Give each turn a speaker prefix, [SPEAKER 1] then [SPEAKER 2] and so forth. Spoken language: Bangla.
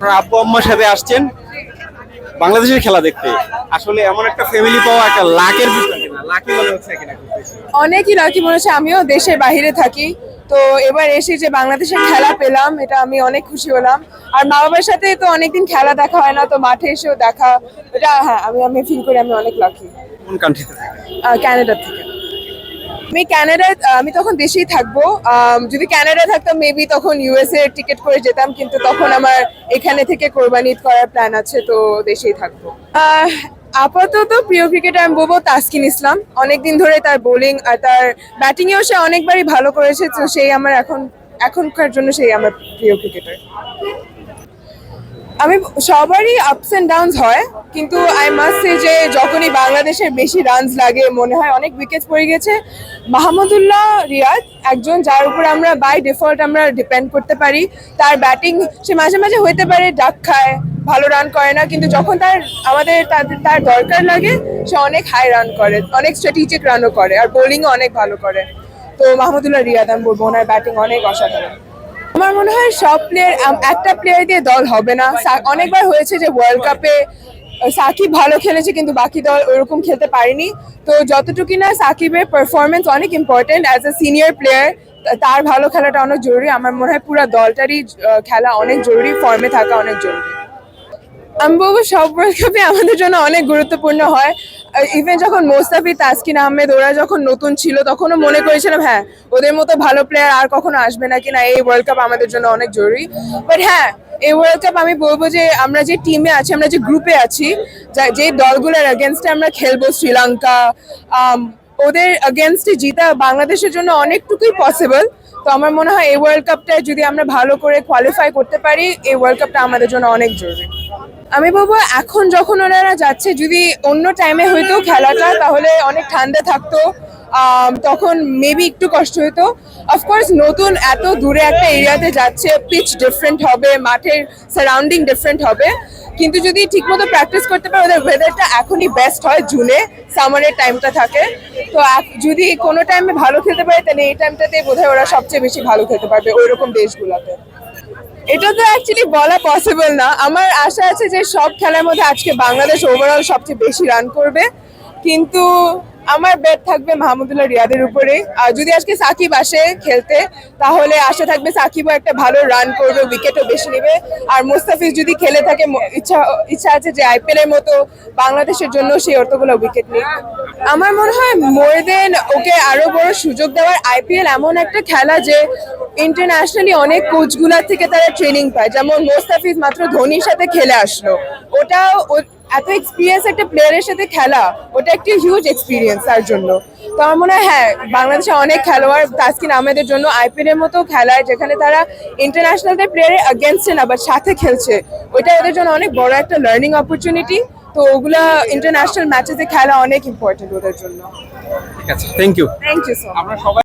[SPEAKER 1] আপনার আব্বু আম্মার সাথে আসছেন। বাংলাদেশের খেলা দেখতে। আসলে এমন একটা ফ্যামিলি পাওয়া একটা লাকের বিষয় কিনা লাকি মনে হচ্ছে কিনা
[SPEAKER 2] অনেকই লাকি মনে হচ্ছে। আমিও দেশের বাইরে থাকি। তো এবার এসে যে বাংলাদেশের খেলা পেলাম এটা আমি অনেক খুশি হলাম। আর মা বাবার সাথে তো অনেকদিন খেলা দেখা হয় না তো মাঠে এসেও দেখা। এটা হ্যাঁ আমি আমি ফিল করি আমি অনেক লাকি
[SPEAKER 1] কোন কান্ট্রিতে থাকে?
[SPEAKER 2] ক্যানাডা থেকে। আমি ক্যানাডায় আমি তখন দেশেই থাকব। যদি ক্যানাডায় থাকতাম মেবি তখন ইউএসএ টিকিট করে যেতাম, কিন্তু তখন আমার এখানে থেকে কোরবানি করার প্ল্যান আছে, তো দেশেই থাকব। আপাতত প্রিয় ক্রিকেটার আমি বলব তাসকিন ইসলাম। অনেকদিন ধরে তার বোলিং আর তার ব্যাটিংয়েও সে অনেকবারই ভালো করেছে, তো সেই আমার এখন, এখনকার জন্য সেই আমার প্রিয় ক্রিকেটার আমি সবারই আপস এন্ড ডাউনস হয় কিন্তু আই মাস্ট যে যখনই বাংলাদেশের বেশি রানস লাগে, মনে হয় অনেক উইকেটস পড়ে গেছে। মাহমুদুল্লাহ রিয়াদ একজন যার উপর আমরা বাই ডিফল্ট আমরা ডিপেন্ড করতে পারি। তার ব্যাটিং সে মাঝে মাঝে হইতে পারে ডাক খায়, ভালো রান করে না। কিন্তু যখন তার, আমাদের তার দরকার লাগে, সে অনেক হাই রান করে, অনেক স্ট্র্যাটেজিক রানও করে আর বোলিংও অনেক ভালো করে। তো মাহমুদুল্লাহ রিয়াদ, আমি বলব ওনার ব্যাটিং অনেক অসাধারণ। আমার মনে হয় সব প্লেয়ার একটা প্লেয়ার দিয়ে দল হবে না। অনেকবার হয়েছে যে ওয়ার্ল্ড কাপে সাকিব ভালো খেলেছে, কিন্তু বাকি দল ওরকম খেলতে পারেনি। তো যতটুকু না, সাকিবের পারফরমেন্স অনেক important as a senior player তার ভালো খেলাটা অনেক জরুরি। আমার মনে হয় পুরো দলটারই খেলা অনেক জরুরি ফর্মে থাকা অনেক জরুরি। আমি বলব সব ওয়ার্ল্ড আমাদের জন্য অনেক গুরুত্বপূর্ণ হয়। ইভেন যখন মোস্তাফিজ, তাসকিন আহমেদ, ওরা যখন নতুন ছিল, তখনও মনে করেছিলাম হ্যাঁ ওদের মতো ভালো প্লেয়ার আর কখনো আসবে না কিনা, এই ওয়ার্ল্ড কাপ আমাদের জন্য অনেক জরুরি। বাট হ্যাঁ এই ওয়ার্ল্ড কাপ আমি বলব যে আমরা যে টিমে আছি, আমরা যে গ্রুপে আছি, যা- দলগুলোর এগেনস্টে আমরা খেলব, শ্রীলঙ্কা ওদের এগেনস্টে জিতা বাংলাদেশের জন্য অনেকটুকুই পসিবল তো আমার মনে হয় এই ওয়ার্ল্ড কাপটায় যদি আমরা ভালো করে কোয়ালিফাই করতে পারি, এই ওয়ার্ল্ড কাপটা আমাদের জন্য অনেক জরুরি। আমি বলব এখন যখন ওনারা যাচ্ছে, যদি অন্য টাইমে হইতো খেলাটা, তাহলে অনেক ঠান্ডা থাকতো। তখন মেবি একটু কষ্ট হতো। অফকোর্স নতুন এত দূরে একটা এরিয়াতে যাচ্ছে পিচ ডিফারেন্ট হবে, মাঠের সারাউন্ডিং ডিফারেন্ট হবে। কিন্তু যদি ঠিকমতো প্র্যাকটিস করতে পারে, ওদের ওয়েদারটা এখনই বেস্ট হয়, জুনে সামারের টাইমটা থাকে। তো যদি কোনো টাইমে ভালো খেলতে পারে, তাহলে এই টাইমটাতে বোধহয় ওরা সবচেয়ে বেশি ভালো খেলতে পারবে ওইরকম দেশগুলোতে। এটা তো অ্যাকচুয়ালি বলা পসিবল না। আমার আশা আছে যে সব খেলার মধ্যে আজকে বাংলাদেশ ওভারঅল সবচেয়ে বেশি রান করবে। কিন্তু আমার বেট থাকবে মাহমুদুল্লাহ রিয়াদের উপরে। আর যদি আজকে সাকিব আসে খেলতে, তাহলে আশা থাকবে সাকিবও একটা ভালো রান করবে উইকেটও বেশি নেবে। আর মুস্তাফিজ যদি খেলে থাকে ইচ্ছা ইচ্ছা আছে যে আইপিএল এর মতো বাংলাদেশের জন্য সেই অতগুলো উইকেট নিক। আমার মনে হয় মোর দেন ওকে আরও বড় সুযোগ দেওয়ার আইপিএল এমন একটা খেলা যে ইন্টারন্যাশনালি অনেক কোচগুলার থেকে তারা ট্রেনিং পায়। যেমন মোস্তাফিজ মাত্র ধোনির সাথে খেলে আসলো। ওটাও এত এক্সপিরিয়েন্স একটা প্লেয়ারের সাথে খেলা ওটা একটি হিউজ এক্সপিরিয়েন্স তার জন্য। তো আমার মনে হয় হ্যাঁ বাংলাদেশে অনেক খেলোয়াড় তাসকিন আহমেদের জন্য আইপিএল এর মতো খেলায় যেখানে তারা ইন্টারন্যাশনালদের প্লেয়ারের আগেনস্টে না বাট সাথে খেলছে। ওইটা ওদের জন্য অনেক বড় একটা লার্নিং অপরচুনিটি তো ওগুলা ইন্টারন্যাশনাল ম্যাচেসে খেলা অনেক ইম্পর্টেন্ট ওদের জন্য।
[SPEAKER 1] ঠিক আছে thank you
[SPEAKER 2] thank you so much
[SPEAKER 1] আমরা সবাই